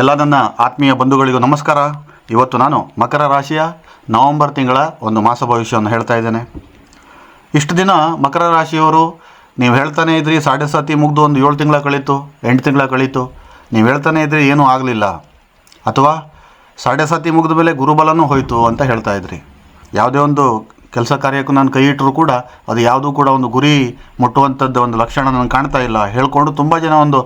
ಎಲ್ಲ ನನ್ನ ಆತ್ಮೀಯ ಬಂಧುಗಳಿಗೂ ನಮಸ್ಕಾರ. ಇವತ್ತು ನಾನು ಮಕರ ರಾಶಿಯ ನವೆಂಬರ್ ತಿಂಗಳ ಒಂದು ಮಾಸ ಭವಿಷ್ಯವನ್ನು ಹೇಳ್ತಾ ಇದ್ದೇನೆ. ಇಷ್ಟು ದಿನ ಮಕರ ರಾಶಿಯವರು ನೀವು ಹೇಳ್ತಾನೆ ಇದ್ರಿ, ಸಾಡೆ ಸಾತಿ ಮುಗ್ದು ಒಂದು ಏಳು ತಿಂಗಳ ಕಳೀತು, ಎಂಟು ತಿಂಗಳ ಕಳೀತು. ನೀವು ಹೇಳ್ತಾನೆ ಇದ್ರಿ, ಏನೂ ಆಗಲಿಲ್ಲ. ಅಥವಾ ಸಾಡೆ ಸಾತಿ ಮುಗಿದ ಮೇಲೆ ಗುರುಬಲನೂ ಹೋಯಿತು ಅಂತ ಹೇಳ್ತಾ ಇದ್ರಿ. ಯಾವುದೇ ಒಂದು ಕೆಲಸ ಕಾರ್ಯಕ್ಕೂ ನಾನು ಕೈ ಇಟ್ಟರೂ ಕೂಡ ಅದು ಯಾವುದೂ ಕೂಡ ಒಂದು ಗುರಿ ಮುಟ್ಟುವಂಥದ್ದು, ಒಂದು ಲಕ್ಷಣ ನನಗೆ ಕಾಣ್ತಾ ಇಲ್ಲ. ಹೇಳಿಕೊಂಡು ತುಂಬ ಜನ ಒಂದು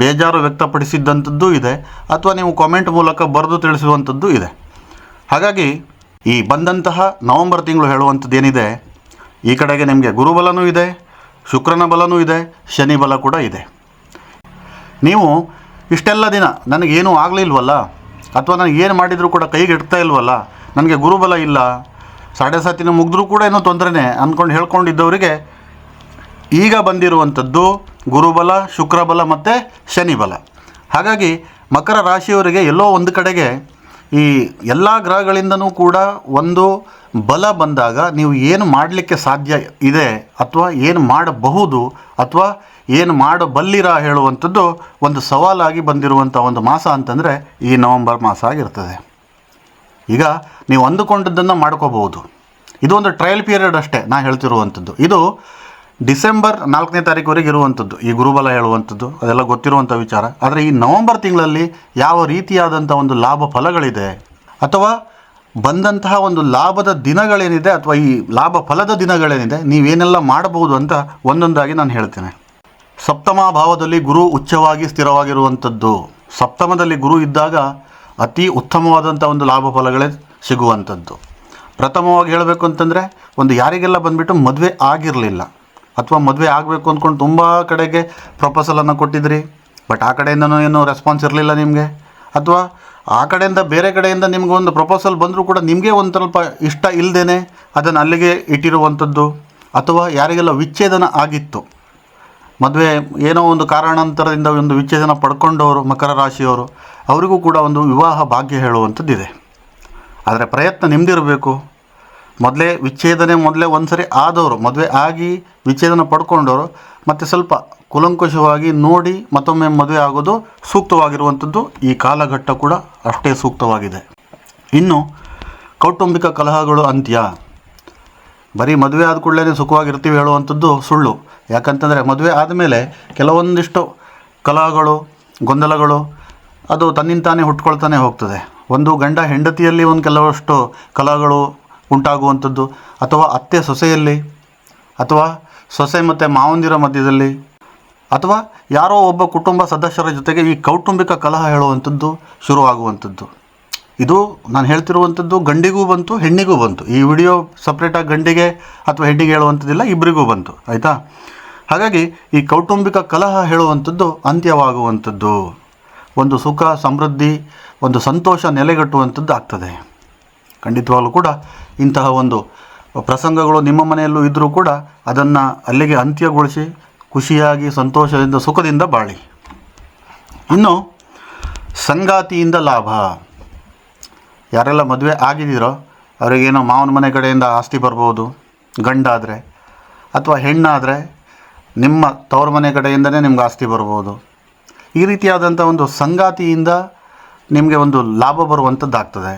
ಬೇಜಾರು ವ್ಯಕ್ತಪಡಿಸಿದ್ದಂಥದ್ದು ಇದೆ. ಅಥವಾ ನೀವು ಕಾಮೆಂಟ್ ಮೂಲಕ ಬರೆದು ತಿಳಿಸುವಂಥದ್ದು ಇದೆ. ಹಾಗಾಗಿ ಈ ಬಂದಂತಹ ನವೆಂಬರ್ ತಿಂಗಳು ಹೇಳುವಂಥದ್ದು ಏನಿದೆ, ಈ ಕಡೆಗೆ ನಿಮಗೆ ಗುರುಬಲನೂ ಇದೆ, ಶುಕ್ರನ ಬಲನೂ ಇದೆ, ಶನಿ ಬಲ ಕೂಡ ಇದೆ. ನೀವು ಇಷ್ಟೆಲ್ಲ ದಿನ ನನಗೇನೂ ಆಗಲಿಲ್ವಲ್ಲ? ಅಥವಾ ನನಗೆ ಏನು ಮಾಡಿದರೂ ಕೂಡ ಕೈಗೆ ಇಡ್ತಾ ಇಲ್ವಲ್ಲ? ನನಗೆ ಗುರುಬಲ ಇಲ್ಲ. ಸಾಡೆ ಸಾತಿನ ಮುಗಿದ್ರೂ ಕೂಡ ಏನೋ ತೊಂದರೆನೇ ಅಂದ್ಕೊಂಡು ಹೇಳ್ಕೊಂಡಿದ್ದವರಿಗೆ ಈಗ ಬಂದಿರುವಂಥದ್ದು ಗುರುಬಲ, ಶುಕ್ರಬಲ ಮತ್ತು ಶನಿಬಲ. ಹಾಗಾಗಿ ಮಕರ ರಾಶಿಯವರಿಗೆ ಎಲ್ಲೋ ಒಂದು ಕಡೆಗೆ ಈ ಎಲ್ಲ ಗ್ರಹಗಳಿಂದನೂ ಕೂಡ ಒಂದು ಬಲ ಬಂದಾಗ ನೀವು ಏನು ಮಾಡಲಿಕ್ಕೆ ಸಾಧ್ಯ ಇದೆ ಅಥವಾ ಏನು ಮಾಡಬಹುದು ಅಥವಾ ಏನು ಮಾಡಬಲ್ಲಿರ ಹೇಳುವಂಥದ್ದು ಒಂದು ಸವಾಲಾಗಿ ಬಂದಿರುವಂಥ ಒಂದು ಮಾಸ ಅಂತಂದರೆ ಈ ನವಂಬರ್ ಮಾಸ ಆಗಿರ್ತದೆ. ಈಗ ನೀವು ಅಂದುಕೊಂಡದ್ದನ್ನು ಮಾಡ್ಕೋಬಹುದು. ಇದು ಒಂದು ಟ್ರಯಲ್ ಪೀರಿಯಡ್ ಅಷ್ಟೇ, ನಾ ಹೇಳ್ತಿರುವಂಥದ್ದು. ಇದು ಡಿಸೆಂಬರ್ ನಾಲ್ಕನೇ ತಾರೀಕುವರೆಗೆ ಇರುವಂಥದ್ದು, ಈ ಗುರುಬಲ ಹೇಳುವಂಥದ್ದು, ಅದೆಲ್ಲ ಗೊತ್ತಿರುವಂಥ ವಿಚಾರ. ಆದರೆ ಈ ನವಂಬರ್ ತಿಂಗಳಲ್ಲಿ ಯಾವ ರೀತಿಯಾದಂಥ ಒಂದು ಲಾಭ ಫಲಗಳಿದೆ, ಅಥವಾ ಬಂದಂತಹ ಒಂದು ಲಾಭದ ದಿನಗಳೇನಿದೆ, ಅಥವಾ ಈ ಲಾಭ ಫಲದ ದಿನಗಳೇನಿದೆ, ನೀವೇನೆಲ್ಲ ಮಾಡಬಹುದು ಅಂತ ಒಂದೊಂದಾಗಿ ನಾನು ಹೇಳ್ತೇನೆ. ಸಪ್ತಮ ಭಾವದಲ್ಲಿ ಗುರು ಉಚ್ಚವಾಗಿ ಸ್ಥಿರವಾಗಿರುವಂಥದ್ದು. ಸಪ್ತಮದಲ್ಲಿ ಗುರು ಇದ್ದಾಗ ಅತಿ ಉತ್ತಮವಾದಂಥ ಒಂದು ಲಾಭ ಫಲಗಳೇ ಸಿಗುವಂಥದ್ದು ಪ್ರಥಮವಾಗಿ ಹೇಳಬೇಕು ಅಂತಂದರೆ, ಒಂದು ಯಾರಿಗೆಲ್ಲ ಬಂದುಬಿಟ್ಟು ಮದುವೆ ಆಗಿರಲಿಲ್ಲ, ಅಥವಾ ಮದುವೆ ಆಗಬೇಕು ಅಂದ್ಕೊಂಡು ತುಂಬ ಕಡೆಗೆ ಪ್ರಪೋಸಲನ್ನು ಕೊಟ್ಟಿದ್ರಿ, ಬಟ್ ಆ ಕಡೆಯಿಂದನೂ ಏನು ರೆಸ್ಪಾನ್ಸ್ ಇರಲಿಲ್ಲ ನಿಮಗೆ? ಅಥವಾ ಆ ಕಡೆಯಿಂದ ಬೇರೆ ಕಡೆಯಿಂದ ನಿಮ್ಗೆ ಒಂದು ಪ್ರಪೋಸಲ್ ಬಂದರೂ ಕೂಡ ನಿಮಗೆ ಒಂದು ಸ್ವಲ್ಪ ಇಷ್ಟ ಇಲ್ಲದೇ ಅದನ್ನು ಅಲ್ಲಿಗೆ ಇಟ್ಟಿರುವಂಥದ್ದು ಅಥವಾ ಯಾರಿಗೆಲ್ಲ ವಿಚ್ಛೇದನ ಆಗಿತ್ತು. ಮದುವೆ ಏನೋ ಒಂದು ಕಾರಣಾಂತರದಿಂದ ಒಂದು ವಿಚ್ಛೇದನ ಪಡ್ಕೊಂಡವರು ಮಕರ ರಾಶಿಯವರು, ಅವರಿಗೂ ಕೂಡ ಒಂದು ವಿವಾಹ ಭಾಗ್ಯ ಹೇಳುವಂಥದ್ದಿದೆ. ಆದರೆ ಪ್ರಯತ್ನ ನಿಮ್ಮದಿರಬೇಕು ಮೊದಲೇ ವಿಚ್ಛೇದನೆ ಮೊದಲೇ ಒಂದು ಸರಿ ಆದವರು, ಮದುವೆ ಆಗಿ ವಿಚ್ಛೇದನ ಪಡ್ಕೊಂಡವರು, ಮತ್ತು ಸ್ವಲ್ಪ ಕುಲಂಕುಷವಾಗಿ ನೋಡಿ ಮತ್ತೊಮ್ಮೆ ಮದುವೆ ಆಗೋದು ಸೂಕ್ತವಾಗಿರುವಂಥದ್ದು ಈ ಕಾಲಘಟ್ಟ ಕೂಡ ಅಷ್ಟೇ ಸೂಕ್ತವಾಗಿದೆ. ಇನ್ನು ಕೌಟುಂಬಿಕ ಕಲಹಗಳು ಅಂತ್ಯ. ಬರೀ ಮದುವೆ ಆದ ಕೂಡಲೇ ಸುಖವಾಗಿರ್ತೀವಿ ಹೇಳುವಂಥದ್ದು ಸುಳ್ಳು. ಯಾಕಂತಂದರೆ ಮದುವೆ ಆದಮೇಲೆ ಕೆಲವೊಂದಿಷ್ಟು ಕಲಹಗಳು ಗೊಂದಲಗಳು ಅದು ತನ್ನಿಂತಾನೇ ಹುಟ್ಕೊಳ್ತಾನೆ ಹೋಗ್ತದೆ. ಒಂದು ಗಂಡ ಹೆಂಡತಿಯಲ್ಲಿ ಒಂದು ಕೆಲವಷ್ಟು ಕಲಹಗಳು ಉಂಟಾಗುವಂಥದ್ದು. ಅಥವಾ ಅತ್ತೆ ಸೊಸೆಯಲ್ಲಿ, ಅಥವಾ ಸೊಸೆ ಮತ್ತು ಮಾವಂದಿರ ಮಧ್ಯದಲ್ಲಿ, ಅಥವಾ ಯಾರೋ ಒಬ್ಬ ಕುಟುಂಬ ಸದಸ್ಯರ ಜೊತೆಗೆ ಈ ಕೌಟುಂಬಿಕ ಕಲಹ ಹೇಳುವಂಥದ್ದು ಶುರುವಾಗುವಂಥದ್ದು. ಇದು ನಾನು ಹೇಳ್ತಿರುವಂಥದ್ದು ಗಂಡಿಗೂ ಬಂತು, ಹೆಣ್ಣಿಗೂ ಬಂತು. ಈ ವಿಡಿಯೋ ಸಪ್ರೇಟಾಗಿ ಗಂಡಿಗೆ ಅಥವಾ ಹೆಣ್ಣಿಗೆ ಹೇಳುವಂಥದ್ದಿಲ್ಲ ಇಬ್ಬರಿಗೂ ಬಂತು. ಆಯಿತಾ? ಹಾಗಾಗಿ ಈ ಕೌಟುಂಬಿಕ ಕಲಹ ಹೇಳುವಂಥದ್ದು ಅಂತ್ಯವಾಗುವಂಥದ್ದು. ಒಂದು ಸುಖ, ಸಮೃದ್ಧಿ, ಒಂದು ಸಂತೋಷ ನೆಲೆಗಟ್ಟುವಂಥದ್ದು ಆಗ್ತದೆ. ಖಂಡಿತವಾಗಲೂ ಕೂಡ ಇಂತಹ ಒಂದು ಪ್ರಸಂಗಗಳು ನಿಮ್ಮ ಮನೆಯಲ್ಲೂ ಇದ್ದರೂ ಕೂಡ ಅದನ್ನು ಅಲ್ಲಿಗೆ ಅಂತ್ಯಗೊಳಿಸಿ, ಖುಷಿಯಾಗಿ, ಸಂತೋಷದಿಂದ, ಸುಖದಿಂದ ಬಾಳಿ. ಇನ್ನು ಸಂಗಾತಿಯಿಂದ ಲಾಭ. ಯಾರೆಲ್ಲ ಮದುವೆ ಆಗಿದ್ದೀರೋ ಅವರಿಗೇನೋ ಮಾವನ ಮನೆ ಕಡೆಯಿಂದ ಆಸ್ತಿ ಬರ್ಬೋದು, ಗಂಡಾದರೆ ಅಥವಾ ಹೆಣ್ಣಾದರೆ ನಿಮ್ಮ ತವರು ಮನೆ ಕಡೆಯಿಂದನೇ ನಿಮ್ಗೆ ಆಸ್ತಿ ಬರ್ಬೋದು. ಈ ರೀತಿಯಾದಂಥ ಒಂದು ಸಂಗಾತಿಯಿಂದ ನಿಮಗೆ ಒಂದು ಲಾಭ ಬರುವಂಥದ್ದಾಗ್ತದೆ.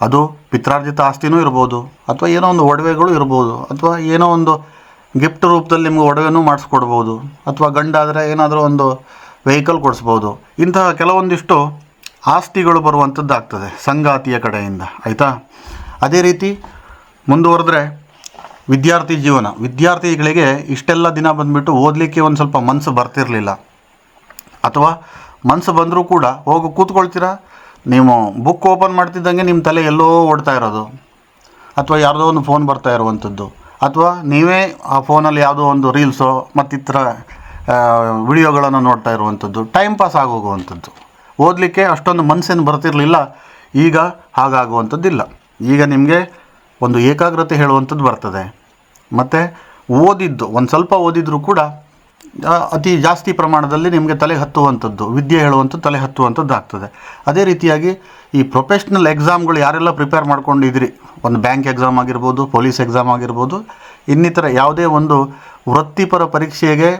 ಅದು ಪಿತ್ರಾರ್ಜಿತ ಆಸ್ತಿನೂ ಇರ್ಬೋದು, ಅಥವಾ ಏನೋ ಒಂದು ಒಡವೆಗಳು ಇರ್ಬೋದು, ಅಥವಾ ಏನೋ ಒಂದು ಗಿಫ್ಟ್ ರೂಪದಲ್ಲಿ ನಿಮ್ಗೆ ಒಡವೆನೂ ಮಾಡಿಸ್ಕೊಡ್ಬೋದು, ಅಥವಾ ಗಂಡಾದರೆ ಏನಾದರೂ ಒಂದು ವೆಹಿಕಲ್ ಕೊಡಿಸ್ಬೋದು. ಇಂತಹ ಕೆಲವೊಂದಿಷ್ಟು ಆಸ್ತಿಗಳು ಬರುವಂಥದ್ದು ಆಗ್ತದೆ ಸಂಗಾತಿಯ ಕಡೆಯಿಂದ, ಆಯಿತಾ? ಅದೇ ರೀತಿ ಮುಂದುವರೆದ್ರೆ ವಿದ್ಯಾರ್ಥಿ ಜೀವನ. ವಿದ್ಯಾರ್ಥಿಗಳಿಗೆ ಇಷ್ಟೆಲ್ಲ ದಿನ ಬಂದುಬಿಟ್ಟು ಓದಲಿಕ್ಕೆ ಒಂದು ಸ್ವಲ್ಪ ಮನಸ್ಸು ಬರ್ತಿರಲಿಲ್ಲ. ಅಥವಾ ಮನಸ್ಸು ಬಂದರೂ ಕೂಡ, ಹೋಗಿ ಕೂತ್ಕೊಳ್ತೀರಾ? ನೀವು ಬುಕ್ ಓಪನ್ ಮಾಡ್ತಿದ್ದಂಗೆ ನಿಮ್ಮ ತಲೆ ಎಲ್ಲೋ ಓಡ್ತಾ ಇರೋದು. ಅಥವಾ ಯಾರದೋ ಒಂದು ಫೋನ್ ಬರ್ತಾ ಇರುವಂಥದ್ದು ಅಥವಾ ನೀವೇ ಆ ಫೋನಲ್ಲಿ ಯಾವುದೋ ಒಂದು ರೀಲ್ಸೋ ಮತ್ತಿತರ ವಿಡಿಯೋಗಳನ್ನು ನೋಡ್ತಾ ಇರುವಂಥದ್ದು ಟೈಮ್ ಪಾಸ್ ಆಗೋಗುವಂಥದ್ದು ಓದಲಿಕ್ಕೆ ಅಷ್ಟೊಂದು ಮನಸ್ಸೇನು ಬರ್ತಿರಲಿಲ್ಲ. ಈಗ ಹಾಗಾಗುವಂಥದ್ದಿಲ್ಲ. ಈಗ ನಿಮಗೆ ಒಂದು ಏಕಾಗ್ರತೆ ಹೇಳುವಂಥದ್ದು ಬರ್ತದೆ. ಮತ್ತು ಓದಿದ್ದು, ಒಂದು ಸ್ವಲ್ಪ ಓದಿದರೂ ಕೂಡ ಅತಿ ಜಾಸ್ತಿ ಪ್ರಮಾಣದಲ್ಲಿ ನಿಮಗೆ ತಲೆ ಹತ್ತುವಂಥದ್ದು, ವಿದ್ಯೆ ಹೇಳುವಂಥದ್ದು ತಲೆ ಹತ್ತುವಂಥದ್ದು ಆಗ್ತದೆ. ಅದೇ ರೀತಿಯಾಗಿ ಈ ಪ್ರೊಫೆಷ್ನಲ್ ಎಕ್ಸಾಮ್ಗಳು ಯಾರೆಲ್ಲ ಪ್ರಿಪೇರ್ ಮಾಡ್ಕೊಂಡಿದ್ರಿ? ಒಂದು ಬ್ಯಾಂಕ್ ಎಕ್ಸಾಮ್ ಆಗಿರ್ಬೋದು ಪೊಲೀಸ್ ಎಕ್ಸಾಮ್ ಆಗಿರ್ಬೋದು, ಇನ್ನಿತರ ಯಾವುದೇ ಒಂದು ವೃತ್ತಿಪರ ಪರೀಕ್ಷೆಗೆ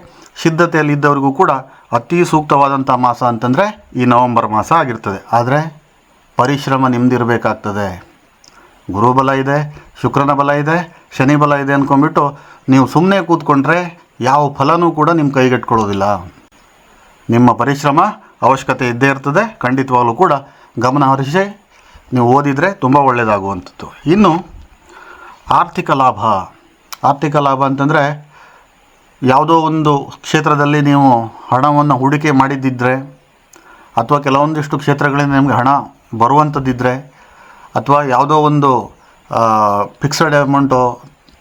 ಸಿದ್ಧತೆಯಲ್ಲಿ ಇದ್ದವರಿಗೂ ಕೂಡ ಅತಿ ಸೂಕ್ತವಾದಂಥ ಮಾಸ ಅಂತಂದರೆ ಈ ನವಂಬರ್ ಮಾಸ ಆಗಿರ್ತದೆ. ಆದರೆ ಪರಿಶ್ರಮ ನಿಮ್ದಿರಬೇಕಾಗ್ತದೆ. ಗುರುಬಲ ಇದೆ, ಶುಕ್ರನ ಬಲ ಇದೆ, ಶನಿ ಬಲ ಇದೆ ಅಂದ್ಕೊಂಡ್ಬಿಟ್ಟು ನೀವು ಸುಮ್ಮನೆ ಕೂತ್ಕೊಂಡ್ರೆ ಯಾವ ಫಲನೂ ಕೂಡ ನಿಮ್ಮ ಕೈಗೆಟ್ಕೊಳ್ಳೋದಿಲ್ಲ. ನಿಮ್ಮ ಪರಿಶ್ರಮ ಅವಶ್ಯಕತೆ ಇದ್ದೇ ಇರ್ತದೆ. ಖಂಡಿತವಾಗಲೂ ಕೂಡ ಗಮನ ಹರಿಸಿ ನೀವು ಓದಿದರೆ ತುಂಬ ಒಳ್ಳೆಯದಾಗುವಂಥದ್ದು ಇನ್ನು ಆರ್ಥಿಕ ಲಾಭ. ಆರ್ಥಿಕ ಲಾಭ ಅಂತಂದರೆ ಯಾವುದೋ ಒಂದು ಕ್ಷೇತ್ರದಲ್ಲಿ ನೀವು ಹಣವನ್ನು ಹೂಡಿಕೆ ಮಾಡಿದ್ದಿದ್ದರೆ ಅಥವಾ ಕೆಲವೊಂದಿಷ್ಟು ಕ್ಷೇತ್ರಗಳಿಂದ ನಿಮಗೆ ಹಣ ಬರುವಂಥದ್ದಿದ್ದರೆ ಅಥವಾ ಯಾವುದೋ ಒಂದು ಫಿಕ್ಸಡ್ ಅಮೌಂಟು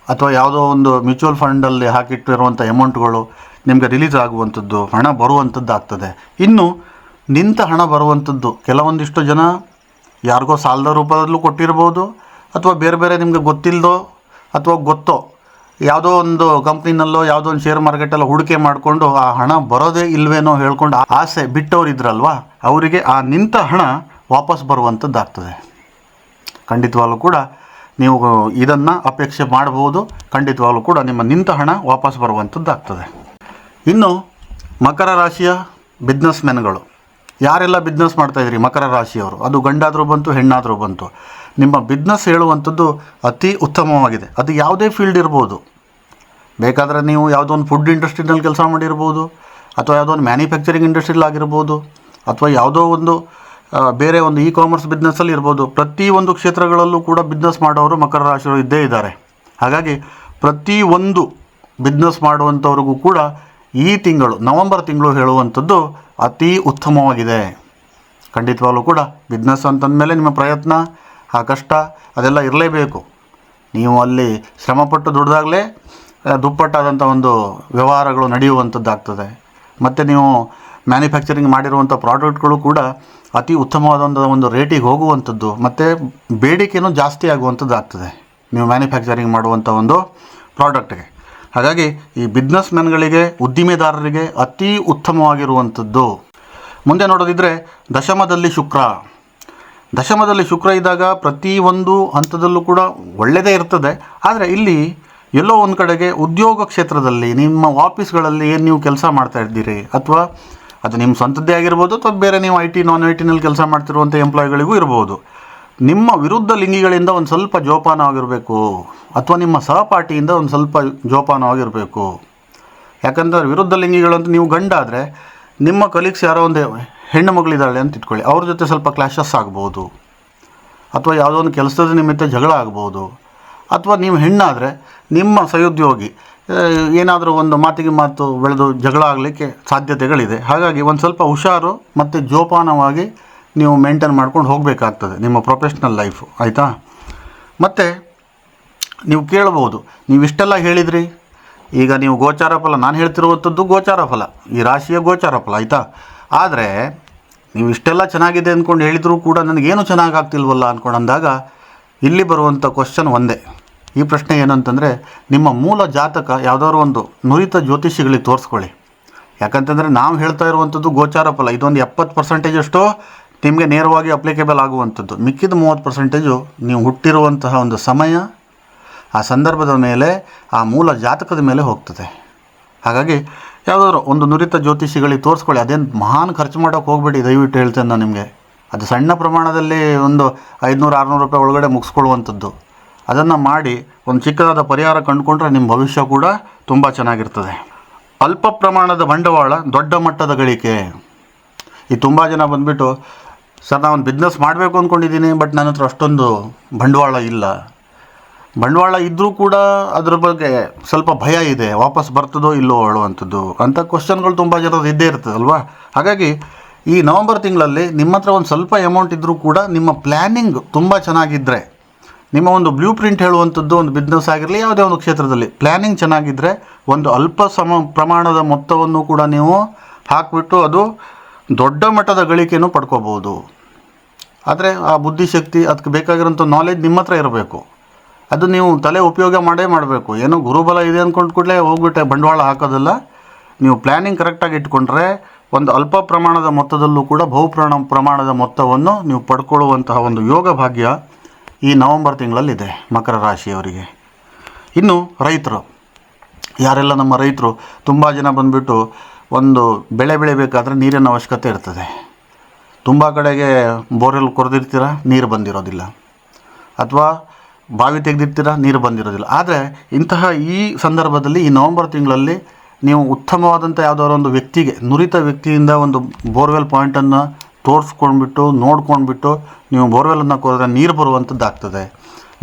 ಅಥವಾ ಯಾವುದೋ ಒಂದು ಮ್ಯೂಚುವಲ್ ಫಂಡಲ್ಲಿ ಹಾಕಿಟ್ಟಿರುವಂಥ ಅಮೌಂಟ್ಗಳು ನಿಮಗೆ ರಿಲೀಸ್ ಆಗುವಂಥದ್ದು, ಹಣ ಬರುವಂಥದ್ದು ಆಗ್ತದೆ ಇನ್ನು ನಿಂತ ಹಣ ಬರುವಂಥದ್ದು, ಕೆಲವೊಂದಿಷ್ಟು ಜನ ಯಾರಿಗೋ ಸಾಲದ ರೂಪದಲ್ಲೂ ಕೊಟ್ಟಿರ್ಬೋದು, ಅಥವಾ ಬೇರೆ ಬೇರೆ ನಿಮಗೆ ಗೊತ್ತಿಲ್ಲದೋ ಅಥವಾ ಗೊತ್ತೋ ಯಾವುದೋ ಒಂದು ಕಂಪ್ನಿನಲ್ಲೋ ಯಾವುದೋ ಒಂದು ಶೇರ್ ಮಾರ್ಕೆಟಲ್ಲೋ ಹೂಡಿಕೆ ಮಾಡಿಕೊಂಡು ಆ ಹಣ ಬರೋದೇ ಇಲ್ವೇನೋ ಹೇಳ್ಕೊಂಡು ಆಸೆ ಬಿಟ್ಟವ್ರು ಇದ್ರಲ್ವಾ, ಅವರಿಗೆ ಆ ನಿಂತ ಹಣ ವಾಪಸ್ ಬರುವಂಥದ್ದಾಗ್ತದೆ ಖಂಡಿತವಾಗ್ಲೂ ಕೂಡ ನೀವು ಇದನ್ನು ಅಪೇಕ್ಷೆ ಮಾಡಬಹುದು ಖಂಡಿತವಾಗ್ಲೂ ಕೂಡ ನಿಮ್ಮ ನಿಂತ ಹಣ ವಾಪಸ್ ಬರುವಂಥದ್ದಾಗ್ತದೆ ಇನ್ನು ಮಕರ ರಾಶಿಯ ಬಿಸ್ನೆಸ್ ಮೆನ್ಗಳು ಯಾರೆಲ್ಲ ಬಿಸ್ನೆಸ್ ಮಾಡ್ತಾಯಿದ್ರಿ ಮಕರ ರಾಶಿಯವರು? ಅದು ಗಂಡಾದರೂ ಬಂತು, ಹೆಣ್ಣಾದರೂ ಬಂತು. ನಿಮ್ಮ ಬಿಸ್ನೆಸ್ ಹೇಳುವಂಥದ್ದು ಅತಿ ಉತ್ತಮವಾಗಿದೆ. ಅದು ಯಾವುದೇ ಫೀಲ್ಡ್ ಇರ್ಬೋದು. ಬೇಕಾದರೆ ನೀವು ಯಾವುದೋ ಒಂದು ಫುಡ್ ಇಂಡಸ್ಟ್ರಿನಲ್ಲಿ ಕೆಲಸ ಮಾಡಿರ್ಬೋದು, ಅಥವಾ ಯಾವುದೋ ಒಂದು ಮ್ಯಾನುಫ್ಯಾಕ್ಚರಿಂಗ್ ಇಂಡಸ್ಟ್ರಿಲಿ ಆಗಿರ್ಬೋದು, ಅಥವಾ ಯಾವುದೋ ಒಂದು ಬೇರೆ ಒಂದು ಇ ಕಾಮರ್ಸ್ ಬಿಸ್ನೆಸ್ಸಲ್ಲಿ ಇರ್ಬೋದು. ಪ್ರತಿ ಒಂದು ಕ್ಷೇತ್ರಗಳಲ್ಲೂ ಕೂಡ ಬಿಸ್ನೆಸ್ ಮಾಡೋರು ಮಕರ ರಾಶಿಯವರು ಇದ್ದೇ ಇದ್ದಾರೆ. ಹಾಗಾಗಿ ಪ್ರತಿ ಒಂದು ಬಿಸ್ನೆಸ್ ಮಾಡುವಂಥವ್ರಿಗೂ ಕೂಡ ಈ ತಿಂಗಳು, ನವಂಬರ್ ತಿಂಗಳು ಹೇಳುವಂಥದ್ದು ಅತಿ ಉತ್ತಮವಾಗಿದೆ. ಖಂಡಿತವಾಗಲೂ ಕೂಡ ಬಿಸ್ನೆಸ್ ಅಂತಂದಮೇಲೆ ನಿಮ್ಮ ಪ್ರಯತ್ನ ಆ ಕಷ್ಟ ಅದೆಲ್ಲ ಇರಲೇಬೇಕು. ನೀವು ಅಲ್ಲಿ ಶ್ರಮಪಟ್ಟು ದುಡ್ದಾಗಲೇ ದುಪ್ಪಟ್ಟಾದಂಥ ಒಂದು ವ್ಯವಹಾರಗಳು ನಡೆಯುವಂಥದ್ದಾಗ್ತದೆ. ಮತ್ತು ನೀವು ಮ್ಯಾನುಫ್ಯಾಕ್ಚರಿಂಗ್ ಮಾಡಿರುವಂಥ ಪ್ರಾಡಕ್ಟ್ಗಳು ಕೂಡ ಅತಿ ಉತ್ತಮವಾದಂಥ ಒಂದು ರೇಟಿಗೆ ಹೋಗುವಂಥದ್ದು, ಮತ್ತು ಬೇಡಿಕೆಯೂ ಜಾಸ್ತಿ ಆಗುವಂಥದ್ದು ಆಗ್ತದೆ ನೀವು ಮ್ಯಾನುಫ್ಯಾಕ್ಚರಿಂಗ್ ಮಾಡುವಂಥ ಒಂದು ಪ್ರಾಡಕ್ಟ್ಗೆ. ಹಾಗಾಗಿ ಈ ಬಿಸ್ನೆಸ್ ಮ್ಯಾನ್ಗಳಿಗೆ ಉದ್ದಿಮೆದಾರರಿಗೆ ಅತಿ ಉತ್ತಮವಾಗಿರುವಂಥದ್ದು. ಮುಂದೆ ನೋಡೋದಿದ್ದರೆ ದಶಮದಲ್ಲಿ ಶುಕ್ರ. ದಶಮದಲ್ಲಿ ಶುಕ್ರ ಇದ್ದಾಗ ಪ್ರತಿ ಒಂದು ಹಂತದಲ್ಲೂ ಕೂಡ ಒಳ್ಳೆಯದೇ ಇರ್ತದೆ. ಆದರೆ ಇಲ್ಲಿ ಎಲ್ಲೋ ಒಂದು ಕಡೆಗೆ ಉದ್ಯೋಗ ಕ್ಷೇತ್ರದಲ್ಲಿ ನಿಮ್ಮ ಆಫೀಸ್ಗಳಲ್ಲಿ ಏನು ನೀವು ಕೆಲಸ ಮಾಡ್ತಾ ಇದ್ದೀರಿ? ಅಥವಾ ಅದು ನಿಮ್ಮ ಸ್ವಂತದ್ದೇ ಆಗಿರ್ಬೋದು ಅಥವಾ ಬೇರೆ ನೀವು ಐ ಟಿ, ನಾನ್ ಐ ಟಿನಲ್ಲಿ ಕೆಲಸ ಮಾಡ್ತಿರುವಂಥ ಎಂಪ್ಲಾಯ್ಗಳಿಗೂ ಇರ್ಬೋದು. ನಿಮ್ಮ ವಿರುದ್ಧ ಲಿಂಗಿಗಳಿಂದ ಒಂದು ಸ್ವಲ್ಪ ಜೋಪಾನವಾಗಿರಬೇಕು ಅಥವಾ ನಿಮ್ಮ ಸಹಪಾಠಿಯಿಂದ ಒಂದು ಸ್ವಲ್ಪ ಜೋಪಾನವಾಗಿರಬೇಕು ಯಾಕಂದರೆ ವಿರುದ್ಧ ಲಿಂಗಿಗಳಂತೂ ನೀವು ಗಂಡಾದರೆ ನಿಮ್ಮ ಕಲೀಗ್ಸ್ ಯಾರೋ ಒಂದು ಹೆಣ್ಣು ಮಗಳಿದ್ದಾಳೆ ಅಂತ ಇಟ್ಕೊಳ್ಳಿ. ಅವ್ರ ಜೊತೆ ಸ್ವಲ್ಪ ಕ್ಲಾಶಸ್ ಆಗ್ಬೋದು. ಅಥವಾ ಯಾವುದೋ ಒಂದು ಕೆಲಸದ ನಿಮಿತ್ತ ಜಗಳ ಆಗ್ಬೋದು. ಅಥವಾ ನೀವು ಹೆಣ್ಣಾದರೆ ನಿಮ್ಮ ಸಹೋದ್ಯೋಗಿ ಏನಾದರೂ ಒಂದು ಮಾತಿಗೆ ಮಾತು ಬೆಳೆದು ಜಗಳ ಆಗಲಿಕ್ಕೆ ಸಾಧ್ಯತೆಗಳಿದೆ. ಹಾಗಾಗಿ ಒಂದು ಸ್ವಲ್ಪ ಹುಷಾರು ಮತ್ತು ಜೋಪಾನವಾಗಿ ನೀವು ಮೇಂಟೈನ್ ಮಾಡ್ಕೊಂಡು ಹೋಗಬೇಕಾಗ್ತದೆ ನಿಮ್ಮ ಪ್ರೊಫೆಷ್ನಲ್ ಲೈಫು ಆಯಿತಾ? ಮತ್ತು ನೀವು ಕೇಳ್ಬೋದು, ನೀವು ಇಷ್ಟೆಲ್ಲ ಹೇಳಿದ್ರಿ? ಈಗ ನೀವು ಗೋಚಾರ ಫಲ ನಾನು ಹೇಳ್ತಿರುವಂಥದ್ದು ಗೋಚಾರ ಫಲ ಈ ರಾಶಿಯ ಗೋಚಾರ ಫಲ ಆಯಿತಾ? ಆದರೆ ನೀವು ಇಷ್ಟೆಲ್ಲ ಚೆನ್ನಾಗಿದೆ ಅಂದ್ಕೊಂಡು ಹೇಳಿದರೂ ಕೂಡ ನನಗೇನು ಚೆನ್ನಾಗಿ ಆಗ್ತಿಲ್ವಲ್ಲ ಅಂದ್ಕೊಂಡು ಅಂದಾಗ ಇಲ್ಲಿ ಬರುವಂಥ ಕ್ವಶನ್ ಒಂದೇ. ಈ ಪ್ರಶ್ನೆ ಏನಂತಂದರೆ ನಿಮ್ಮ ಮೂಲ ಜಾತಕ ಯಾವುದಾದ್ರು ಒಂದು ನುರಿತ ಜ್ಯೋತಿಷಿಗಳಿಗೆ ತೋರಿಸ್ಕೊಳ್ಳಿ. ಯಾಕಂತಂದರೆ ನಾವು ಹೇಳ್ತಾ ಇರುವಂಥದ್ದು ಗೋಚಾರ ಫಲ ಇದೊಂದು ಎಪ್ಪತ್ತು ಪರ್ಸೆಂಟೇಜ್ ಅಷ್ಟು ನಿಮಗೆ ನೇರವಾಗಿ ಅಪ್ಲಿಕೇಬಲ್ ಆಗುವಂಥದ್ದು. ಮಿಕ್ಕಿದ ಮೂವತ್ತು ಪರ್ಸೆಂಟೇಜು ನೀವು ಹುಟ್ಟಿರುವಂತಹ ಒಂದು ಸಮಯ ಆ ಸಂದರ್ಭದ ಮೇಲೆ ಆ ಮೂಲ ಜಾತಕದ ಮೇಲೆ ಹೋಗ್ತದೆ. ಹಾಗಾಗಿ ಯಾವುದಾದ್ರು ಒಂದು ನುರಿತ ಜ್ಯೋತಿಷಿಗಳಿಗೆ ತೋರಿಸ್ಕೊಳ್ಳಿ. ಅದೇನು ಮಹಾನ್ ಖರ್ಚು ಮಾಡೋಕೆ ಹೋಗ್ಬೇಡಿ, ದಯವಿಟ್ಟು ಹೇಳ್ತೇನೆ ನಾನು ನಿಮಗೆ. ಅದು ಸಣ್ಣ ಪ್ರಮಾಣದಲ್ಲಿ ಒಂದು ಐದುನೂರು, ಆರುನೂರು ರೂಪಾಯಿ ಒಳಗಡೆ ಮುಗಿಸ್ಕೊಳ್ಳುವಂಥದ್ದು. ಅದನ್ನು ಮಾಡಿ ಒಂದು ಚಿಕ್ಕದಾದ ಪರಿಹಾರ ಕಂಡುಕೊಂಡ್ರೆ ನಿಮ್ಮ ಭವಿಷ್ಯ ಕೂಡ ತುಂಬ ಚೆನ್ನಾಗಿರ್ತದೆ. ಅಲ್ಪ ಪ್ರಮಾಣದ ಬಂಡವಾಳ ದೊಡ್ಡ ಮಟ್ಟದ ಗಳಿಕೆ. ಈ ತುಂಬ ಜನ ಬಂದುಬಿಟ್ಟು, ಸರ್ ಒಂದು ಬಿಸ್ನೆಸ್ ಮಾಡಬೇಕು ಅಂದ್ಕೊಂಡಿದ್ದೀನಿ ಬಟ್ ನನ್ನ ಹತ್ರ ಅಷ್ಟೊಂದು ಬಂಡವಾಳ ಇಲ್ಲ. ಬಂಡವಾಳ ಇದ್ದರೂ ಕೂಡ ಅದ್ರ ಬಗ್ಗೆ ಸ್ವಲ್ಪ ಭಯ ಇದೆ. ವಾಪಸ್ ಬರ್ತದೋ ಇಲ್ಲೋ ಹೇಳುವಂಥದ್ದು ಅಂಥ ಕ್ವಶನ್ಗಳು ತುಂಬ ಜನರದ್ದು ಇದ್ದೇ ಇರ್ತದಲ್ವಾ ಹಾಗಾಗಿ ಈ ನವಂಬರ್ ತಿಂಗಳಲ್ಲಿ ನಿಮ್ಮ ಹತ್ರ ಒಂದು ಸ್ವಲ್ಪ ಅಮೌಂಟ್ ಇದ್ದರೂ ಕೂಡ ನಿಮ್ಮ ಪ್ಲ್ಯಾನಿಂಗ್ ತುಂಬ ಚೆನ್ನಾಗಿದ್ದರೆ ನಿಮ್ಮ ಒಂದು ಬ್ಲೂ ಪ್ರಿಂಟ್ ಹೇಳುವಂಥದ್ದು ಒಂದು ಬಿಸ್ನೆಸ್ ಆಗಿರಲಿ, ಯಾವುದೇ ಒಂದು ಕ್ಷೇತ್ರದಲ್ಲಿ ಪ್ಲ್ಯಾನಿಂಗ್ ಚೆನ್ನಾಗಿದ್ದರೆ ಒಂದು ಅಲ್ಪ ಸಮ ಪ್ರಮಾಣದ ಮೊತ್ತವನ್ನು ಕೂಡ ನೀವು ಹಾಕಿಬಿಟ್ಟು ಅದು ದೊಡ್ಡ ಮಟ್ಟದ ಗಳಿಕೆಯನ್ನು ಪಡ್ಕೋಬೋದು ಆದರೆ ಆ ಬುದ್ಧಿಶಕ್ತಿ ಅದಕ್ಕೆ ಬೇಕಾಗಿರೋಂಥ ನಾಲೆಜ್ ನಿಮ್ಮ ಹತ್ರ ಇರಬೇಕು. ಅದು ನೀವು ತಲೆ ಉಪಯೋಗ ಮಾಡೇ ಮಾಡಬೇಕು. ಏನೋ ಗುರುಬಲ ಇದೆ ಅಂದ್ಕೊಂಡು ಕೂಡಲೇ ಹೋಗ್ಬಿಟ್ಟೆ, ಬಂಡವಾಳ ಹಾಕೋದಿಲ್ಲ. ನೀವು ಪ್ಲ್ಯಾನಿಂಗ್ ಕರೆಕ್ಟಾಗಿ ಇಟ್ಕೊಂಡ್ರೆ ಒಂದು ಅಲ್ಪ ಪ್ರಮಾಣದ ಮೊತ್ತದಲ್ಲೂ ಕೂಡ ಬಹುಪ್ರಾಣ ಪ್ರಮಾಣದ ಮೊತ್ತವನ್ನು ನೀವು ಪಡ್ಕೊಳ್ಳುವಂತಹ ಒಂದು ಯೋಗ ಭಾಗ್ಯ ಈ ನವಂಬರ್ ತಿಂಗಳಲ್ಲಿದೆ ಮಕರ ರಾಶಿಯವರಿಗೆ. ಇನ್ನು ರೈತರು. ಯಾರೆಲ್ಲ ನಮ್ಮ ರೈತರು ತುಂಬ ಜನ ಬಂದುಬಿಟ್ಟು ಒಂದು ಬೆಳೆ ಬೆಳಿಬೇಕಾದ್ರೆ ನೀರಿನ ಅವಶ್ಯಕತೆ ಇರ್ತದೆ. ತುಂಬ ಕಡೆಗೆ ಬೋರ್ವೆಲ್ ಕೊರೆದಿರ್ತೀರ? ನೀರು ಬಂದಿರೋದಿಲ್ಲ. ಅಥವಾ ಬಾವಿ ತೆಗೆದಿರ್ತೀರ ನೀರು ಬಂದಿರೋದಿಲ್ಲ. ಆದರೆ ಇಂತಹ ಈ ಸಂದರ್ಭದಲ್ಲಿ ಈ ನವಂಬರ್ ತಿಂಗಳಲ್ಲಿ ನೀವು ಉತ್ತಮವಾದಂಥ ಯಾವುದಾದ್ರು ಒಂದು ವ್ಯಕ್ತಿಗೆ, ನುರಿತ ವ್ಯಕ್ತಿಯಿಂದ ಒಂದು ಬೋರ್ವೆಲ್ ಪಾಯಿಂಟನ್ನು ತೋರಿಸ್ಕೊಂಡ್ಬಿಟ್ಟು, ನೋಡ್ಕೊಂಡ್ಬಿಟ್ಟು ನೀವು ಬೋರ್ವೆಲನ್ನು ಕೊರೆದ್ರೆ ನೀರು ಬರುವಂಥದ್ದಾಗ್ತದೆ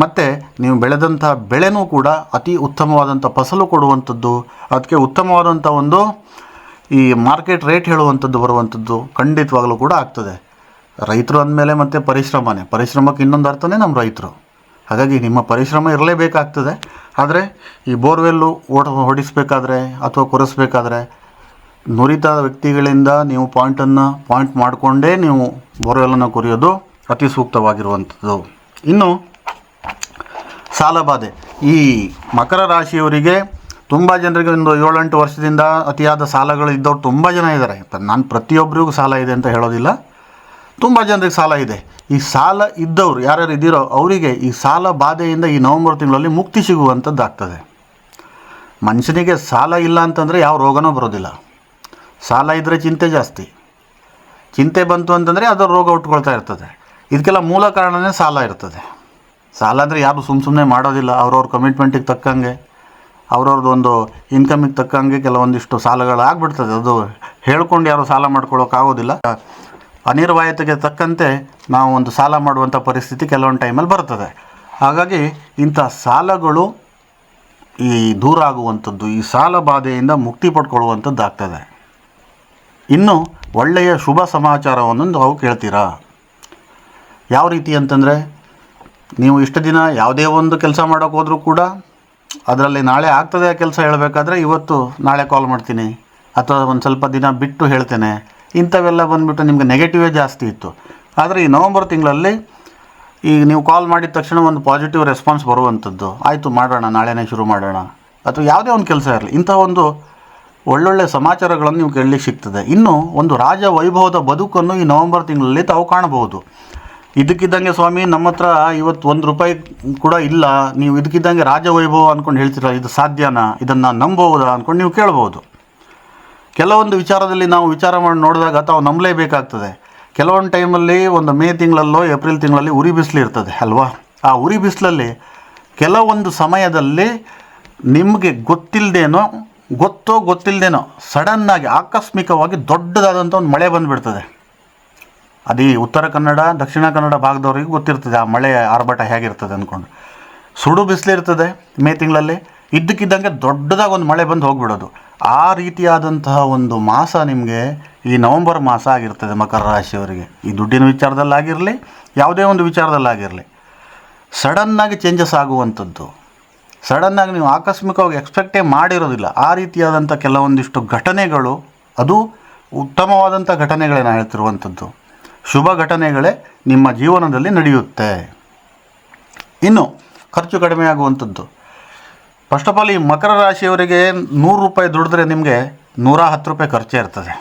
ಮತ್ತು ನೀವು ಬೆಳೆದಂಥ ಬೆಳೆನೂ ಕೂಡ ಅತಿ ಉತ್ತಮವಾದಂಥ ಫಸಲು ಕೊಡುವಂಥದ್ದು ಅದಕ್ಕೆ ಉತ್ತಮವಾದಂಥ ಒಂದು ಈ ಮಾರ್ಕೆಟ್ ರೇಟ್ ಹೇಳುವಂಥದ್ದು ಬರುವಂಥದ್ದು ಖಂಡಿತವಾಗಲೂ ಕೂಡ ಆಗ್ತದೆ. ರೈತರು ಅಂದಮೇಲೆ ಮತ್ತು ಪರಿಶ್ರಮನೇ. ಪರಿಶ್ರಮಕ್ಕೆ ಇನ್ನೊಂದು ಅರ್ಥನೇ ನಮ್ಮ ರೈತರು. ಹಾಗಾಗಿ ನಿಮ್ಮ ಪರಿಶ್ರಮ ಇರಲೇಬೇಕಾಗ್ತದೆ. ಆದರೆ ಈ ಬೋರ್ವೆಲ್ಲು ಓಟ ಹೊಡಿಸ್ಬೇಕಾದ್ರೆ ಅಥವಾ ಕೊರೆಸ್ಬೇಕಾದ್ರೆ ನುರಿತ ವ್ಯಕ್ತಿಗಳಿಂದ ನೀವು ಪಾಯಿಂಟನ್ನು ಪಾಯಿಂಟ್ ಮಾಡಿಕೊಂಡೇ ನೀವು ಬೋರ್ವೆಲ್ಲನ್ನು ಕೊರೆಯೋದು ಅತಿ ಸೂಕ್ತವಾಗಿರುವಂಥದ್ದು. ಇನ್ನು ಸಾಲಬಾಧೆ ಈ ಮಕರ ರಾಶಿಯವರಿಗೆ ತುಂಬ ಜನರಿಗೆ ಒಂದು ಏಳೆಂಟು ವರ್ಷದಿಂದ ಅತಿಯಾದ ಸಾಲಗಳು ಇದ್ದವ್ರು ತುಂಬ ಜನ ಇದ್ದಾರೆ. ನಾನು ಪ್ರತಿಯೊಬ್ಬರಿಗೂ ಸಾಲ ಇದೆ ಅಂತ ಹೇಳೋದಿಲ್ಲ. ತುಂಬ ಜನರಿಗೆ ಸಾಲ ಇದೆ. ಈ ಸಾಲ ಇದ್ದವ್ರು, ಯಾರ್ಯಾರು ಇದ್ದೀರೋ ಅವರಿಗೆ ಈ ಸಾಲ ಬಾಧೆಯಿಂದ ಈ ನವಂಬರ್ ತಿಂಗಳಲ್ಲಿ ಮುಕ್ತಿ ಸಿಗುವಂಥದ್ದಾಗ್ತದೆ. ಮನುಷ್ಯನಿಗೆ ಸಾಲ ಇಲ್ಲ ಅಂತಂದರೆ ಯಾವ ರೋಗನೂ ಬರೋದಿಲ್ಲ. ಸಾಲ ಇದ್ದರೆ ಚಿಂತೆ ಜಾಸ್ತಿ. ಚಿಂತೆ ಬಂತು ಅಂತಂದರೆ ಅದರ ರೋಗ ಉಟ್ಕೊಳ್ತಾ ಇರ್ತದೆ. ಇದಕ್ಕೆಲ್ಲ ಮೂಲ ಕಾರಣನೇ ಸಾಲ ಇರ್ತದೆ. ಸಾಲ ಅಂದರೆ ಯಾರು ಸುಮ್ಮ ಸುಮ್ಮನೆ ಮಾಡೋದಿಲ್ಲ, ಅವ್ರವ್ರ ಕಮಿಟ್ಮೆಂಟಿಗೆ ತಕ್ಕಂಗೆ ಅವ್ರವ್ರದ್ದು ಒಂದು ಇನ್ಕಮಿಗೆ ತಕ್ಕಂಗೆ ಕೆಲವೊಂದಿಷ್ಟು ಸಾಲಗಳು ಆಗ್ಬಿಡ್ತದೆ ಅದು ಹೇಳ್ಕೊಂಡು ಯಾರು ಸಾಲ ಮಾಡ್ಕೊಳ್ಳೋಕ್ಕಾಗೋದಿಲ್ಲ ಅನಿರ್ವಾಯತೆಗೆ ತಕ್ಕಂತೆ ನಾವು ಒಂದು ಸಾಲ ಮಾಡುವಂಥ ಪರಿಸ್ಥಿತಿ ಕೆಲವೊಂದು ಟೈಮಲ್ಲಿ ಬರ್ತದೆ. ಹಾಗಾಗಿ ಇಂಥ ಸಾಲಗಳು ಈ ದೂರ ಆಗುವಂಥದ್ದು, ಈ ಸಾಲ ಬಾಧೆಯಿಂದ ಮುಕ್ತಿ ಪಡ್ಕೊಳ್ಳುವಂಥದ್ದು ಆಗ್ತದೆ. ಇನ್ನು ಒಳ್ಳೆಯ ಶುಭ ಸಮಾಚಾರವನ್ನು ನಾವು ಕೇಳ್ತೀರಾ? ಯಾವ ರೀತಿ ಅಂತಂದರೆ, ನೀವು ಇಷ್ಟು ದಿನ ಯಾವುದೇ ಒಂದು ಕೆಲಸ ಮಾಡೋಕೆ ಹೋದರೂ ಕೂಡ ಅದರಲ್ಲಿ ನಾಳೆ ಆಗ್ತದೆ ಕೆಲಸ ಹೇಳಬೇಕಾದ್ರೆ ಇವತ್ತು ನಾಳೆ ಕಾಲ್ ಮಾಡ್ತೀನಿ. ಅಥವಾ ಒಂದು ಸ್ವಲ್ಪ ದಿನ ಬಿಟ್ಟು ಹೇಳ್ತೇನೆ. ಇಂಥವೆಲ್ಲ ಬಂದುಬಿಟ್ಟು ನಿಮಗೆ ನೆಗೆಟಿವೇ ಜಾಸ್ತಿ ಇತ್ತು. ಆದರೆ ಈ ನವಂಬರ್ ತಿಂಗಳಲ್ಲಿ ಈಗ ನೀವು ಕಾಲ್ ಮಾಡಿದ ತಕ್ಷಣ ಒಂದು ಪಾಸಿಟಿವ್ ರೆಸ್ಪಾನ್ಸ್ ಬರುವಂಥದ್ದು. ಆಯಿತು, ಮಾಡೋಣ, ನಾಳೆನೇ ಶುರು ಮಾಡೋಣ. ಅಥವಾ ಯಾವುದೇ ಒಂದು ಕೆಲಸ ಇರಲಿ, ಇಂಥ ಒಂದು ಒಳ್ಳೊಳ್ಳೆ ಸಮಾಚಾರಗಳನ್ನು ನೀವು ಕೇಳಲಿಕ್ಕೆ ಸಿಗ್ತದೆ. ಇನ್ನು ಒಂದು ರಾಜ ವೈಭವದ ಬದುಕನ್ನು ಈ ನವಂಬರ್ ತಿಂಗಳಲ್ಲಿ ತಾವು ಕಾಣಬಹುದು. ಇದಕ್ಕಿದ್ದಂಗೆ ಸ್ವಾಮಿ, ನಮ್ಮ ಹತ್ರ ಇವತ್ತು ಒಂದು ರೂಪಾಯಿ ಕೂಡ ಇಲ್ಲ. ನೀವು ಇದಕ್ಕಿದ್ದಂಗೆ ರಾಜ ವೈಭವ ಅಂದ್ಕೊಂಡು ಹೇಳ್ತೀರ, ಇದು ಸಾಧ್ಯನಾ? ಇದನ್ನು ನಂಬಬಹುದಾ ಅಂದ್ಕೊಂಡು ನೀವು ಕೇಳ್ಬೋದು ಕೆಲವೊಂದು ವಿಚಾರದಲ್ಲಿ ನಾವು ವಿಚಾರ ಮಾಡಿ ನೋಡಿದಾಗ ತಾವು ನಂಬಲೇಬೇಕಾಗ್ತದೆ. ಕೆಲವೊಂದು ಟೈಮಲ್ಲಿ ಒಂದು ಮೇ ತಿಂಗಳಲ್ಲೋ, ಏಪ್ರಿಲ್ ತಿಂಗಳಲ್ಲಿ ಉರಿ ಬಿಸಿಲು ಇರ್ತದೆ, ಅಲ್ವಾ? ಆ ಉರಿ ಬಿಸಿಲಲ್ಲಿ ಕೆಲವೊಂದು ಸಮಯದಲ್ಲಿ ನಿಮಗೆ ಗೊತ್ತಿಲ್ಲದೇನೋ ಗೊತ್ತೋ ಗೊತ್ತಿಲ್ಲದೇನೋ ಸಡನ್ನಾಗಿ ಆಕಸ್ಮಿಕವಾಗಿ ದೊಡ್ಡದಾದಂಥ ಒಂದು ಮಳೆ ಬಂದುಬಿಡ್ತದೆ. ಅದು ಉತ್ತರ ಕನ್ನಡ, ದಕ್ಷಿಣ ಕನ್ನಡ ಭಾಗದವ್ರಿಗೆ ಗೊತ್ತಿರ್ತದೆ ಆ ಮಳೆ ಆರ್ಭಟ ಹೇಗಿರ್ತದೆ ಅಂದ್ಕೊಂಡು ಸುಡು ಬಿಸಿಲಿರ್ತದೆ ಮೇ ತಿಂಗಳಲ್ಲಿ. ಇದ್ದಕ್ಕಿದ್ದಂಗೆ ದೊಡ್ಡದಾಗಿ ಒಂದು ಮಳೆ ಬಂದು ಹೋಗಿಬಿಡೋದು. ಆ ರೀತಿಯಾದಂತಹ ಒಂದು ಮಾಸ ನಿಮಗೆ ಈ ನವಂಬರ್ ಮಾಸ ಆಗಿರ್ತದೆ ಮಕರ ರಾಶಿಯವರಿಗೆ. ಈ ದುಡ್ಡಿನ ವಿಚಾರದಲ್ಲಾಗಿರಲಿ, ಯಾವುದೇ ಒಂದು ವಿಚಾರದಲ್ಲಾಗಿರಲಿ ಸಡನ್ನಾಗಿ ಚೇಂಜಸ್ ಆಗುವಂಥದ್ದು. ಸಡನ್ನಾಗಿ ನೀವು ಆಕಸ್ಮಿಕವಾಗಿ ಎಕ್ಸ್ಪೆಕ್ಟೇ ಮಾಡಿರೋದಿಲ್ಲ. ಆ ರೀತಿಯಾದಂಥ ಕೆಲವೊಂದಿಷ್ಟು ಘಟನೆಗಳು, ಅದು ಉತ್ತಮವಾದಂಥ ಘಟನೆಗಳೇ ನಾನು ಹೇಳ್ತಿರುವಂಥದ್ದು. ಶುಭ ಘಟನೆಗಳೇ ನಿಮ್ಮ ಜೀವನದಲ್ಲಿ ನಡೆಯುತ್ತೆ. ಇನ್ನು ಖರ್ಚು ಕಡಿಮೆ ಆಗುವಂಥದ್ದು. ಫಸ್ಟ್ ಆಫ್ ಆಲ್ ಈ ಮಕರ ರಾಶಿಯವರಿಗೆ ನೂರು ರೂಪಾಯಿ ದುಡಿದ್ರೆ ನಿಮಗೆ ನೂರ ಹತ್ತು ರೂಪಾಯಿ ಖರ್ಚೇ ಇರ್ತದೆ.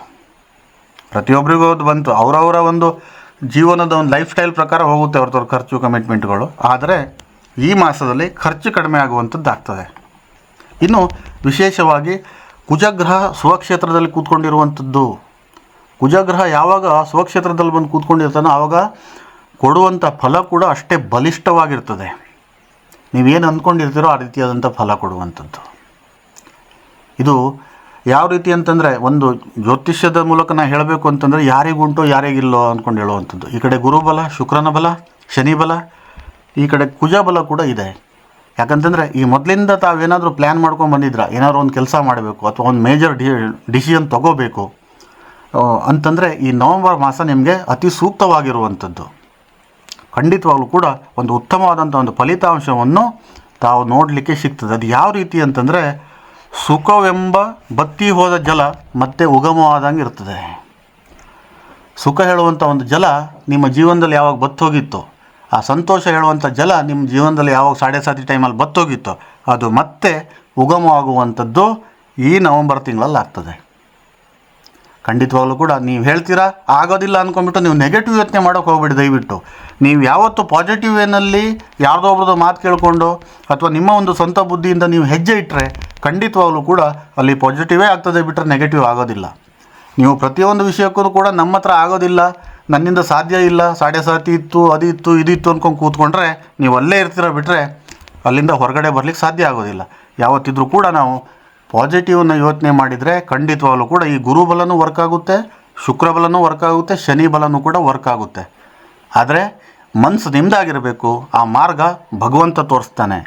ಪ್ರತಿಯೊಬ್ಬರಿಗೂ ಅದು ಬಂತು. ಅವರವರ ಒಂದು ಜೀವನದ ಒಂದು ಲೈಫ್ ಸ್ಟೈಲ್ ಪ್ರಕಾರ ಹೋಗುತ್ತೆ ಅವ್ರದ್ದು ಖರ್ಚು ಕಮಿಟ್ಮೆಂಟ್ಗಳು ಆದರೆ ಈ ಮಾಸದಲ್ಲಿ ಖರ್ಚು ಕಡಿಮೆ ಆಗುವಂಥದ್ದು ಆಗ್ತದೆ. ಇನ್ನು ವಿಶೇಷವಾಗಿ ಕುಜಗ್ರಹ ಸ್ವಕ್ಷೇತ್ರದಲ್ಲಿ ಕೂತ್ಕೊಂಡಿರುವಂಥದ್ದು. ಕುಜಗ್ರಹ ಯಾವಾಗ ಸ್ವಕ್ಷೇತ್ರದಲ್ಲಿ ಬಂದು ಕೂತ್ಕೊಂಡಿರ್ತಾನೋ ಆವಾಗ ಕೊಡುವಂಥ ಫಲ ಕೂಡ ಅಷ್ಟೇ ಬಲಿಷ್ಠವಾಗಿರ್ತದೆ. ನೀವೇನು ಅಂದ್ಕೊಂಡಿರ್ತೀರೋ ಆ ರೀತಿಯಾದಂಥ ಫಲ ಕೊಡುವಂಥದ್ದು. ಇದು ಯಾವ ರೀತಿ ಅಂತಂದರೆ ಒಂದು ಜ್ಯೋತಿಷ್ಯದ ಮೂಲಕ ನಾನು ಹೇಳಬೇಕು ಅಂತಂದರೆ ಯಾರಿಗುಂಟು ಯಾರಿಗಿಲ್ಲೋ ಅಂದ್ಕೊಂಡು ಹೇಳುವಂಥದ್ದು. ಈ ಕಡೆ ಗುರುಬಲ ಶುಕ್ರನ ಬಲ, ಶನಿ ಬಲ, ಈ ಕಡೆ ಕುಜ ಬಲ ಕೂಡ ಇದೆ. ಯಾಕಂತಂದರೆ ಈ ಮೊದಲಿಂದ ತಾವೇನಾದರೂ ಪ್ಲ್ಯಾನ್ ಮಾಡ್ಕೊಂಡು ಬಂದಿದ್ರ? ಏನಾದರೂ ಒಂದು ಕೆಲಸ ಮಾಡಬೇಕು ಅಥವಾ ಒಂದು ಮೇಜರ್ ಡಿ ಡಿಸಿಷನ್ ತೊಗೋಬೇಕು ಅಂತಂದರೆ ಈ ನವಂಬರ್ ಮಾಸ ನಿಮಗೆ ಅತಿ ಸೂಕ್ತವಾಗಿರುವಂಥದ್ದು. ಖಂಡಿತವಾಗ್ಲೂ ಕೂಡ ಒಂದು ಉತ್ತಮವಾದಂಥ ಒಂದು ಫಲಿತಾಂಶವನ್ನು ತಾವು ನೋಡಲಿಕ್ಕೆ ಸಿಗ್ತದೆ. ಅದು ಯಾವ ರೀತಿ ಅಂತಂದರೆ ಸುಖವೆಂಬ ಬತ್ತಿ ಹೋದ ಜಲ ಮತ್ತೆ ಉಗಮವಾದಂಗೆ ಇರ್ತದೆ. ಸುಖ ಹೇಳುವಂಥ ಒಂದು ಜಲ ನಿಮ್ಮ ಜೀವನದಲ್ಲಿ ಯಾವಾಗ ಬತ್ತೋಗಿತ್ತು, ಆ ಸಂತೋಷ ಹೇಳುವಂಥ ಜಲ ನಿಮ್ಮ ಜೀವನದಲ್ಲಿ ಯಾವಾಗ ಸಾಡೆ ಸಾತಿ ಟೈಮಲ್ಲಿ ಬತ್ತೋಗಿತ್ತು, ಅದು ಮತ್ತೆ ಉಗಮವಾಗುವಂಥದ್ದು ಈ ನವಂಬರ್ ತಿಂಗಳಲ್ಲಿ ಆಗ್ತದೆ. ಖಂಡಿತವಾಗ್ಲೂ ಕೂಡ ನೀವು ಹೇಳ್ತೀರಾ? ಆಗೋದಿಲ್ಲ ಅಂದ್ಕೊಂಡ್ಬಿಟ್ಟು ನೀವು ನೆಗೆಟಿವ್ ಯೋಚನೆ ಮಾಡೋಕೆ ಹೋಗ್ಬಿಡಿ ದಯವಿಟ್ಟು. ನೀವು ಯಾವತ್ತು ಪಾಸಿಟಿವ್ ವೇನಲ್ಲಿ ಯಾರ್ದೋ ಒಬ್ರದ್ದು ಮಾತು ಕೇಳಿಕೊಂಡು ಅಥವಾ ನಿಮ್ಮ ಒಂದು ಸ್ವಂತ ಬುದ್ಧಿಯಿಂದ ನೀವು ಹೆಜ್ಜೆ ಇಟ್ಟರೆ ಖಂಡಿತವಾಗ್ಲೂ ಕೂಡ ಅಲ್ಲಿ ಪಾಸಿಟಿವೇ ಆಗ್ತದೆ ಬಿಟ್ಟರೆ ನೆಗೆಟಿವ್ ಆಗೋದಿಲ್ಲ. ನೀವು ಪ್ರತಿಯೊಂದು ವಿಷಯಕ್ಕೂ ಕೂಡ ನಮ್ಮ ಹತ್ರ ಆಗೋದಿಲ್ಲ. ನನ್ನಿಂದ ಸಾಧ್ಯ ಇಲ್ಲ. ಸಾಡೆ ಸಾತಿ ಇತ್ತು, ಅದು ಇತ್ತು, ಇದಿತ್ತು ಅಂದ್ಕೊಂಡು ಕೂತ್ಕೊಂಡ್ರೆ ನೀವು ಅಲ್ಲೇ ಇರ್ತೀರ ಬಿಟ್ಟರೆ ಅಲ್ಲಿಂದ ಹೊರಗಡೆ ಬರಲಿಕ್ಕೆ ಸಾಧ್ಯ ಆಗೋದಿಲ್ಲ. ಯಾವತ್ತಿದ್ರೂ ಕೂಡ ನಾವು ಪಾಸಿಟಿವ್ನ ಯೋಚನೆ ಮಾಡಿದರೆ ಖಂಡಿತವಾಗ್ಲೂ ಕೂಡ ಈ ಗುರುಬಲನೂ ವರ್ಕ್ ಆಗುತ್ತೆ ಶುಕ್ರಬಲನೂ ವರ್ಕ್ ಆಗುತ್ತೆ, ಶನಿ ಬಲನೂ ಕೂಡ ವರ್ಕ್ ಆಗುತ್ತೆ. ಆದರೆ ಮನಸ್ಸು ನಿಮ್ಮದಾಗಿರಬೇಕು, ಆ ಮಾರ್ಗ ಭಗವಂತ ತೋರಿಸ್ತಾನೆ.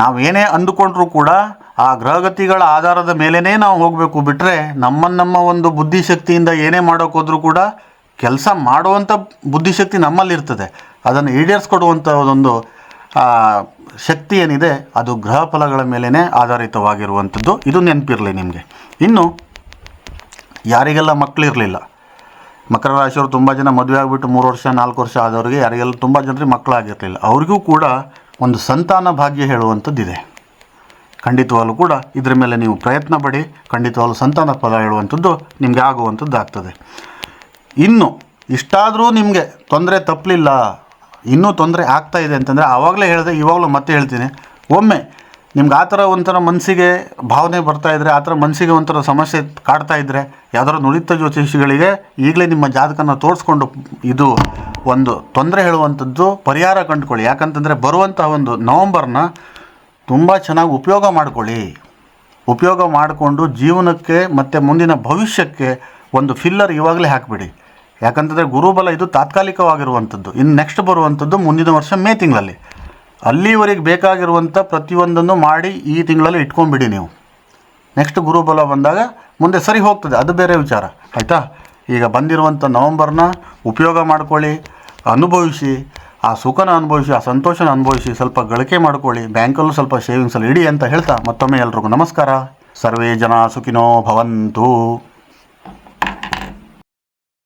ನಾವೇನೇ ಅಂದುಕೊಂಡ್ರೂ ಕೂಡ ಆ ಗ್ರಹಗತಿಗಳ ಆಧಾರದ ಮೇಲೇ ನಾವು ಹೋಗಬೇಕು ಬಿಟ್ಟರೆ ನಮ್ಮ ನಮ್ಮ ಒಂದು ಬುದ್ಧಿಶಕ್ತಿಯಿಂದ ಏನೇ ಮಾಡೋಕ್ಕೋದ್ರೂ ಕೂಡ ಕೆಲಸ ಮಾಡುವಂಥ ಬುದ್ಧಿಶಕ್ತಿ ನಮ್ಮಲ್ಲಿರ್ತದೆ. ಅದನ್ನು ಈಡೇರಿಸ್ಕೊಡುವಂಥ ಒಂದು ಶಕ್ತಿ ಏನಿದೆ, ಅದು ಗ್ರಹ ಫಲಗಳ ಮೇಲೇ ಆಧಾರಿತವಾಗಿರುವಂಥದ್ದು. ಇದು ನೆನಪಿರಲಿ ನಿಮಗೆ. ಇನ್ನು, ಯಾರಿಗೆಲ್ಲ ಮಕ್ಕಳಿರಲಿಲ್ಲ ಮಕರ ರಾಶಿಯವರು ತುಂಬ ಜನ ಮದುವೆ ಆಗಿಬಿಟ್ಟು ಮೂರು ವರ್ಷ, ನಾಲ್ಕು ವರ್ಷ ಆದವರಿಗೆ ಯಾರಿಗೆಲ್ಲ ತುಂಬ ಜನರಿಗೆ ಮಕ್ಕಳಾಗಿರಲಿಲ್ಲ ಅವರಿಗೂ ಕೂಡ ಒಂದು ಸಂತಾನ ಭಾಗ್ಯ ಹೇಳುವಂಥದ್ದಿದೆ. ಖಂಡಿತವಾಗಲೂ ಕೂಡ ಇದರ ಮೇಲೆ ನೀವು ಪ್ರಯತ್ನ ಪಡಿ, ಖಂಡಿತವಾಗಲೂ ಸಂತಾನ ಫಲ ಹೇಳುವಂಥದ್ದು ನಿಮಗೆ ಆಗುವಂಥದ್ದು ಆಗ್ತದೆ ಇನ್ನು, ಇಷ್ಟಾದರೂ ನಿಮಗೆ ತೊಂದರೆ ತಪ್ಪಲಿಲ್ಲ ಇನ್ನೂ ತೊಂದರೆ ಆಗ್ತಾ ಇದೆ ಅಂತಂದರೆ ಆವಾಗಲೇ ಹೇಳಿದೆ ಇವಾಗಲೂ ಮತ್ತೆ ಹೇಳ್ತೀನಿ. ಒಮ್ಮೆ ನಿಮ್ಗೆ ಆ ಥರ ಒಂಥರ ಮನಸ್ಸಿಗೆ ಭಾವನೆ ಬರ್ತಾ ಇದ್ದರೆ ಆ ಥರ ಮನಸ್ಸಿಗೆ ಒಂಥರ ಸಮಸ್ಯೆ ಕಾಡ್ತಾ ಇದ್ದರೆ ಯಾವ್ದಾದ್ರು ನುರಿತ ಜ್ಯೋತಿಷಿಗಳಿಗೆ ಈಗಲೇ ನಿಮ್ಮ ಜಾತಕನ ತೋರಿಸ್ಕೊಂಡು ಇದು ಒಂದು ತೊಂದರೆ ಹೇಳುವಂಥದ್ದು ಪರಿಹಾರ ಕಂಡುಕೊಳ್ಳಿ. ಯಾಕಂತಂದರೆ ಬರುವಂಥ ಒಂದು ನವಂಬರ್ನ ತುಂಬ ಚೆನ್ನಾಗಿ ಉಪಯೋಗ ಮಾಡಿಕೊಳ್ಳಿ. ಉಪಯೋಗ ಮಾಡಿಕೊಂಡು ಜೀವನಕ್ಕೆ ಮತ್ತು ಮುಂದಿನ ಭವಿಷ್ಯಕ್ಕೆ ಒಂದು ಫಿಲ್ಲರ್ ಇವಾಗಲೇ ಹಾಕಿಬಿಡಿ. ಯಾಕಂತಂದರೆ ಗುರುಬಲ ಇದು ತಾತ್ಕಾಲಿಕವಾಗಿರುವಂಥದ್ದು. ಇನ್ನು ನೆಕ್ಸ್ಟ್ ಬರುವಂಥದ್ದು ಮುಂದಿನ ವರ್ಷ ಮೇ ತಿಂಗಳಲ್ಲಿ. ಅಲ್ಲಿವರೆಗೆ ಬೇಕಾಗಿರುವಂಥ ಪ್ರತಿಯೊಂದನ್ನು ಮಾಡಿ ಈ ತಿಂಗಳಲ್ಲಿ ಇಟ್ಕೊಂಡ್ಬಿಡಿ ನೀವು. ನೆಕ್ಸ್ಟ್ ಗುರುಬಲ ಬಂದಾಗ ಮುಂದೆ ಸರಿ ಹೋಗ್ತದೆ. ಅದು ಬೇರೆ ವಿಚಾರ. ಆಯಿತಾ? ಈಗ ಬಂದಿರುವಂಥ ನವಂಬರ್ನ ಉಪಯೋಗ ಮಾಡ್ಕೊಳ್ಳಿ, ಅನುಭವಿಸಿ, ಆ ಸುಖನ ಅನುಭವಿಸಿ, ಆ ಸಂತೋಷನ ಅನುಭವಿಸಿ, ಸ್ವಲ್ಪ ಗಳಿಕೆ ಮಾಡ್ಕೊಳ್ಳಿ, ಬ್ಯಾಂಕಲ್ಲೂ ಸ್ವಲ್ಪ ಸೇವಿಂಗ್ಸಲ್ಲಿ ಇಡಿ ಅಂತ ಹೇಳ್ತಾ ಮತ್ತೊಮ್ಮೆ ಎಲ್ರಿಗೂ ನಮಸ್ಕಾರ. ಸರ್ವೇ ಜನ ಸುಖಿನೋ ಭವಂತು.